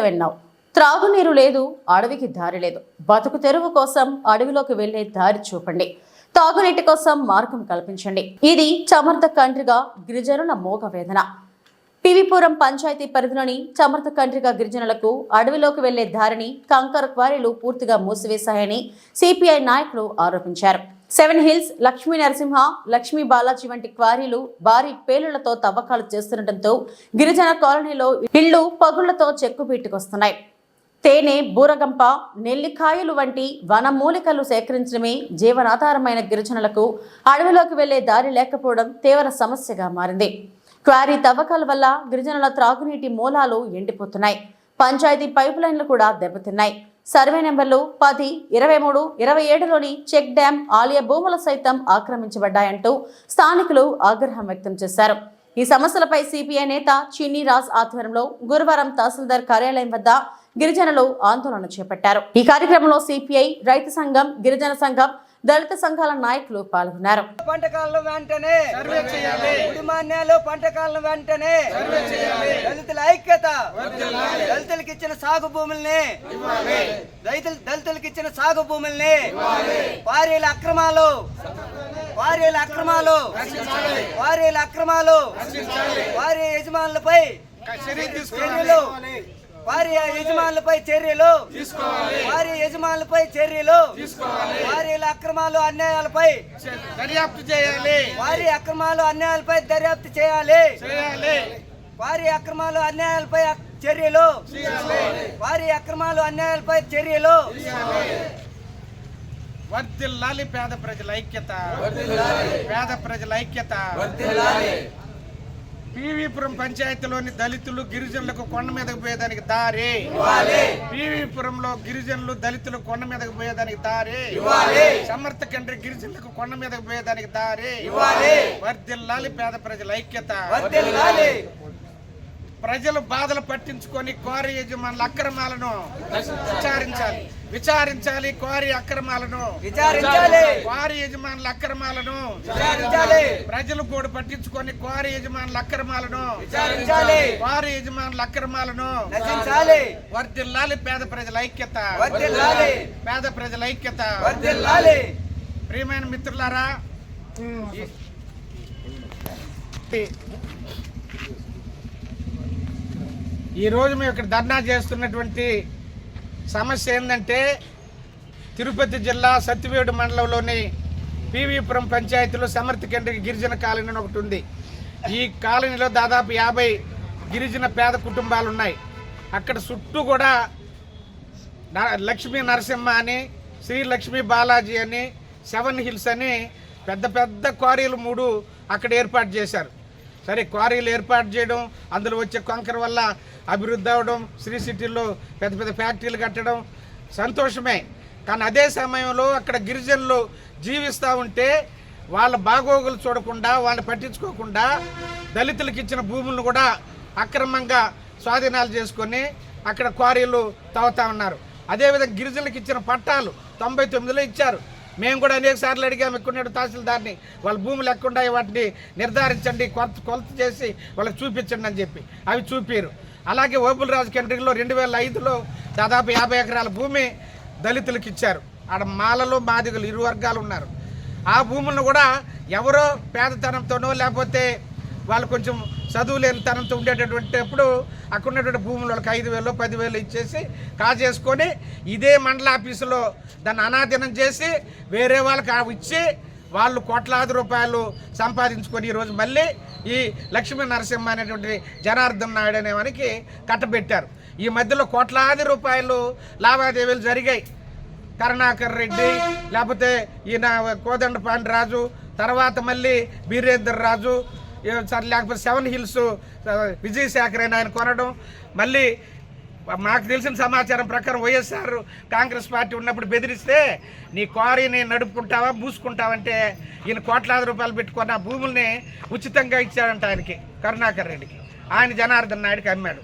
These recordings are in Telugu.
సెవెన్ నౌ త్రాగునీరు లేదు అడవికి దారి లేదు. బతుకు తెరువు కోసం అడవిలోకి వెళ్ళే దారి చూపండి. తాగునీటి కోసం మార్గం కల్పించండి. ఇది చమర్థ కండ్రిగా గిరిజనుల మోగ వేదన. పివిపురం పంచాయతీ పరిధిలోని చమర్థ కండ్రిగా గిరిజనులకు అడవిలోకి వెళ్ళే దారిని కంకర క్వారీలు పూర్తిగా మూసివేశాయని సిపిఐ నాయకులు ఆరోపించారు. సెవెన్ హిల్స్ లక్ష్మీ నరసింహ లక్ష్మీ బాలాజీ వంటి క్వారీలు భారీ పేలుళ్ళతో తవ్వకాలు చేస్తుండటంతో గిరిజన కాలనీలో ఇళ్ళు పగుళ్ళతో చెక్కుబీటుకొస్తున్నాయి తేనె బూరగంప నెల్లికాయలు వంటి వనమూలికలు సేకరించడమే జీవనాధారమైన గిరిజనులకు అడవిలోకి వెళ్ళే దారి లేకపోవడం తీవ్ర సమస్యగా మారింది. క్వారీ తవ్వకాల వల్ల గిరిజనుల త్రాగునీటి మూలాలు ఎండిపోతున్నాయి. పంచాయతీ పైప్ లైన్లు కూడా దెబ్బతిన్నాయి. సర్వే నెంబర్లు పది ఇరవై మూడు ఇరవై ఏడులోని చెక్ డ్యాం ఆలయ భూములు సైతం ఆక్రమించబడ్డాయంటూ స్థానికులు ఆగ్రహం వ్యక్తం చేశారు. ఈ సమస్యలపై సిపిఐ నేత చిన్ని రాజ్ ఆధ్వర్యంలో గురువారం తహసీల్దార్ కార్యాలయం వద్ద గిరిజనులు ఆందోళన చేపట్టారు. ఈ కార్యక్రమంలో సిపిఐ రైతు సంఘం గిరిజన సంఘం దళిత సంఘాల నాయకులు పాల్గొన్నారు. పంట కాలం వెంటనే కుడిమాన్యాలు పంట కాలం వెంటనే దళితుల ఐక్యత దళితులకు ఇచ్చిన సాగు భూముల్ని రైతులు దళితులకు ఇచ్చిన సాగు భూముల్ని వారీల అక్రమాలు వారీల అక్రమాలు వారీల అక్రమాలు వారి యజమానులపై చర్యలు వారి యజమానులపై చర్యలు. వారి యజమానులపై చర్యలు. వారి అక్రమాలు అన్యాయాలపై. దర్యాప్తు చేయాలి. వారి అక్రమాలు అన్యాయాలపై దర్యాప్తు చేయాలి. చేయాలి. వారి అక్రమాలు అన్యాయాలపై చర్యలు. వారి అక్రమాలు అన్యాయాలపై చర్యలు. వర్ధిల్లాలి పేద ప్రజల ఐక్యత. పేద ప్రజల ఐక్యత. పీవీపురం పంచాయతీలోని దళితులు గిరిజనులకు కొండ మీదకు పోయేదానికి దారి. పీవీపురంలో గిరిజనులు దళితులు కొండ మీదకు పోయేదానికి దారి. సమర్థ కండ్రి గిరిజనులకు కొండ మీదకు పోయేదానికి దారి. వర్ధిల్లాలి పేద ప్రజల ఐక్యత. ప్రజలు బాధలు పట్టించుకొని క్వారీ యజమానుల అక్రమాలను విచారించాలి. విచారించాలి క్వారీ అక్రమాలను. విచారించాలి. క్వారీ యజమానుల అక్రమాలను. విచారించాలి. ప్రజలు కూడా పట్టించుకొని క్వారీ యజమానుల అక్రమాలను. విచారించాలి. క్వారీ యజమానుల అక్రమాలను. నశించాలి. వర్ధిల్లాలి పేద ప్రజల ఐక్యత. వర్ధిల్లాలి. పేద ప్రజల ఐక్యత. వర్ధిల్లాలి. ప్రియమైన మిత్రులారా ఈరోజు మేము ఇక్కడ ధర్నా చేస్తున్నటువంటి సమస్య ఏంటంటే తిరుపతి జిల్లా సత్యవేడు మండలంలోని పీవీపురం పంచాయతీలో సమర్థ కేంద్ర గిరిజన కాలనీ అని ఒకటి ఉంది. ఈ కాలనీలో దాదాపు యాభై గిరిజన పేద కుటుంబాలు ఉన్నాయి. అక్కడ చుట్టూ కూడా లక్ష్మీ నరసింహ అని శ్రీ లక్ష్మీ బాలాజీ అని సెవెన్ హిల్స్ అని పెద్ద పెద్ద క్వారీలు మూడు అక్కడ ఏర్పాటు చేశారు. సరే క్వారీలు ఏర్పాటు చేయడం అందులో వచ్చే కొంకర వల్ల అభివృద్ధి అవడం శ్రీ సిటీలో పెద్ద పెద్ద ఫ్యాక్టరీలు కట్టడం సంతోషమే. కానీ అదే సమయంలో అక్కడ గిరిజనులు జీవిస్తూ ఉంటే వాళ్ళ బాగోగులు చూడకుండా వాళ్ళని పట్టించుకోకుండా దళితులకు ఇచ్చిన భూములను కూడా అక్రమంగా స్వాధీనాలు చేసుకొని అక్కడ క్వారీలు తవ్వుతా ఉన్నారు. అదేవిధంగా గిరిజనులకు ఇచ్చిన పట్టాలు తొంభై తొమ్మిదిలో ఇచ్చారు. మేము కూడా అనేక సార్లు అడిగాము ఎక్కున్నాడు తహసీల్దార్ని? వాళ్ళ భూములు లేకుండా వాటిని నిర్ధారించండి కొలత కొలత చేసి వాళ్ళకి చూపించండి అని చెప్పి. అవి చూపారు. అలాగే ఓపులరాజు కేంద్రంలో రెండు వేల ఐదులో దాదాపు యాభై ఎకరాల భూమి దళితులకు ఇచ్చారు. ఆడ మాలలు మాదిగలు ఇరు వర్గాలు ఉన్నారు. ఆ భూములను కూడా ఎవరో పేదతనంతోనో లేకపోతే వాళ్ళు కొంచెం చదువు లేని తనంతో ఉండేటటువంటిప్పుడు అక్కడ ఉన్నటువంటి భూములు వాళ్ళకి ఐదు వేలు పదివేలు ఇచ్చేసి కాజేసుకొని ఇదే మండల ఆఫీసులో దాన్ని అనాధీనం చేసి వేరే వాళ్ళకి ఆ ఇచ్చి వాళ్ళు కోట్లాది రూపాయలు సంపాదించుకొని ఈరోజు మళ్ళీ ఈ లక్ష్మీ నరసింహ అనేటువంటి జనార్దన్ నాయుడు అనే వానికి కట్టబెట్టారు. ఈ మధ్యలో కోట్లాది రూపాయలు లావాదేవీలు జరిగాయి. కరుణాకర్ రెడ్డి లేకపోతే ఈయన కోదండపాండి రాజు తర్వాత మళ్ళీ బీరేందర్ రాజు లేకపోతే సెవెన్ హిల్స్ ఆ, విజయశేఖర్ అని ఆయన కొనడం మళ్ళీ మాకు తెలిసిన సమాచారం ప్రకారం వైఎస్ఆర్ కాంగ్రెస్ పార్టీ ఉన్నప్పుడు బెదిరిస్తే నీ క్వారీని నడుపుకుంటావా మూసుకుంటావంటే ఈయన కోట్లాది రూపాయలు పెట్టుకున్న ఆ భూముల్ని ఉచితంగా ఇచ్చాడంట ఆయనకి కరుణాకర్ రెడ్డికి. ఆయన జనార్దన్ నాయుడికి అమ్మాడు.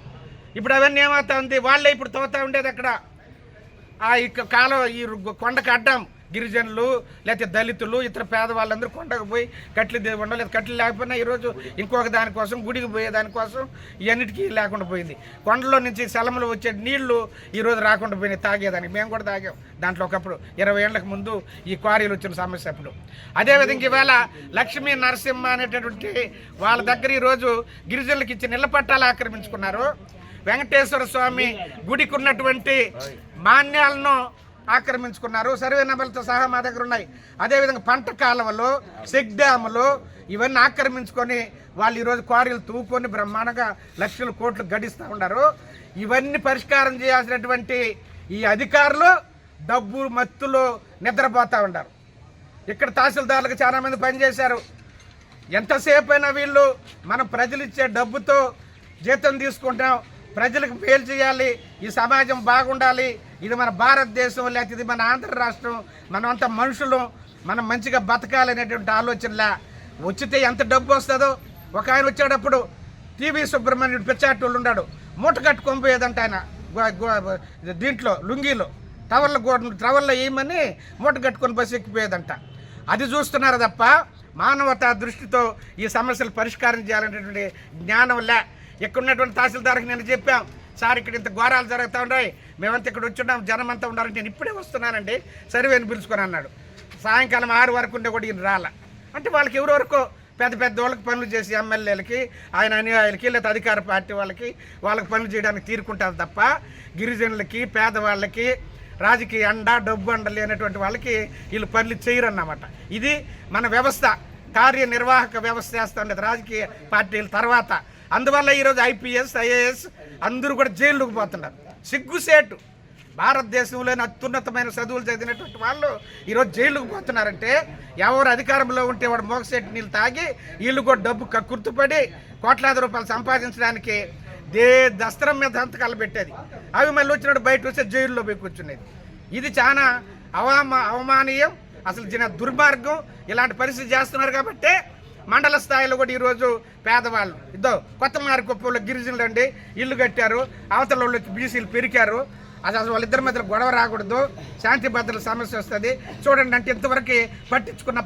ఇప్పుడు అవన్నీ ఏమవుతా ఉంది? వాళ్ళే ఇప్పుడు తోతా ఉండేది అక్కడ ఆ ఇక కాలం ఈ కొండ కొండకు గిరిజనులు లేకపోతే దళితులు ఇతర పేదవాళ్ళందరూ కొండకు పోయి కట్లు ఉండవు. లేదా కట్లు లేకపోయినా ఈరోజు ఇంకొక దానికోసం గుడికి పోయే దానికోసం ఇవన్నిటికీ లేకుండా పోయింది. కొండలో నుంచి సెలములు వచ్చే నీళ్ళు ఈరోజు రాకుండా పోయినాయి తాగేదానికి. మేము కూడా తాగాం. దాంట్లో ఒకప్పుడు ఇరవై ఏళ్ళకి ముందు ఈ క్వారీలు వచ్చిన సమస్య అప్పుడు. అదేవిధంగా ఈవేళ లక్ష్మీ నరసింహ అనేటటువంటి వాళ్ళ దగ్గర ఈరోజు గిరిజనులకు ఇచ్చిన ఇళ్ళ పట్టాలు ఆక్రమించుకున్నారు. వెంకటేశ్వర స్వామి గుడికి ఉన్నటువంటి మాన్యాలను ఆక్రమించుకున్నారు. సర్వే నెంబర్లతో సహా మా దగ్గర ఉన్నాయి. అదేవిధంగా పంట కాలువలు సిగ్ డ్యాములు ఇవన్నీ ఆక్రమించుకొని వాళ్ళు ఈరోజు క్వారీలు తూకొని బ్రహ్మాండంగా లక్షల కోట్లు గడిస్తూ ఉన్నారు. ఇవన్నీ పరిష్కారం చేయాల్సినటువంటి ఈ అధికారులు డబ్బు మత్తులో నిద్రపోతూ ఉన్నారు. ఇక్కడ తహసీల్దారులకు చాలామంది పనిచేశారు. ఎంతసేపు అయినా వీళ్ళు మనం ప్రజలు ఇచ్చే డబ్బుతో జీతం తీసుకుంటాం. ప్రజలకు మేలు చేయాలి. ఈ సమాజం బాగుండాలి. ఇది మన భారతదేశం లేకపోతే ఇది మన ఆంధ్ర రాష్ట్రం. మనమంతా మనుషులు మనం మంచిగా బతకాలనేటువంటి ఆలోచనలా. వచ్చితే ఎంత డబ్బు వస్తుందో ఒక ఆయన వచ్చేటప్పుడు టీవీ సుబ్రహ్మణ్యుడు పిచ్చాటోళ్ళు ఉన్నాడు. మూట కట్టుకొని పోయేదంట ఆయన. దీంట్లో లుంగీలో టవర్ల గోడ టవర్లో వేయమని మూట కట్టుకొని బస్సు ఎక్కిపోయేదంట. అది చూస్తున్నారు తప్ప మానవత దృష్టితో ఈ సమస్యలు పరిష్కారం చేయాలనేటువంటి జ్ఞానం లే. ఇక్కడ ఉన్నటువంటి తహసీల్దార్కి నేను చెప్పాం సార్ ఇక్కడ ఇంత ఘోరాలు జరుగుతూ ఉన్నాయి. మేమంతా ఇక్కడ వచ్చున్నాం జనం అంతా ఉండాలంటే నేను ఇప్పుడే వస్తున్నానండి. సర్వేని పిలుచుకొని అన్నాడు. సాయంకాలం ఆరు వరకు ఉండే కూడా ఈయన రాల. అంటే వాళ్ళకి ఎవరెవరికో పెద్ద పెద్ద వాళ్ళకి పనులు చేసి ఎమ్మెల్యేలకి ఆయన అనుయాయులకి లేదా అధికార పార్టీ వాళ్ళకి వాళ్ళకి పనులు చేయడానికి తీరుకుంటారు తప్ప గిరిజనులకి పేదవాళ్ళకి రాజకీయ అండ డబ్బు అండ లేనటువంటి వాళ్ళకి వీళ్ళు పనులు చేయరు అన్నమాట ఇది మన వ్యవస్థ. కార్యనిర్వాహక వ్యవస్థ చేస్తూ ఉండేది రాజకీయ పార్టీల తర్వాత. అందువల్ల ఈరోజు ఐపీఎస్ ఐఏఎస్ అందరూ కూడా జైల్లోకి పోతున్నారు. సిగ్గుసేటు భారతదేశంలోని అత్యున్నతమైన చదువులు చదివినటువంటి వాళ్ళు ఈరోజు జైలుకు పోతున్నారంటే ఎవరు అధికారంలో ఉంటే వాడు మోగసేటి నీళ్ళు తాగి వీళ్ళు కూడా డబ్బు కక్కుర్తుపడి కోట్లాది రూపాయలు సంపాదించడానికి దే దస్త్రం మీద హంతకాలు పెట్టేది. అవి మళ్ళీ వచ్చినప్పుడు బయట వస్తే జైల్లో పోయి కూర్చునేది. ఇది చాలా అవమా అవమానీయం. అసలు జన దుర్మార్గం. ఇలాంటి పరిస్థితి చేస్తున్నారు కాబట్టి మండల స్థాయిలో కూడా ఈరోజు పేదవాళ్ళు. ఇద్దో కొత్త మార్కొప్పలో గిరిజనులు అండి ఇల్లు కట్టారు అవతల వాళ్ళు బీసీలు పెరికారు. అసలు అసలు వాళ్ళిద్దరి మధ్య గొడవ రాకూడదు. శాంతి భద్రత సమస్య వస్తుంది. చూడండి అంటే ఇంతవరకు పట్టించుకున్న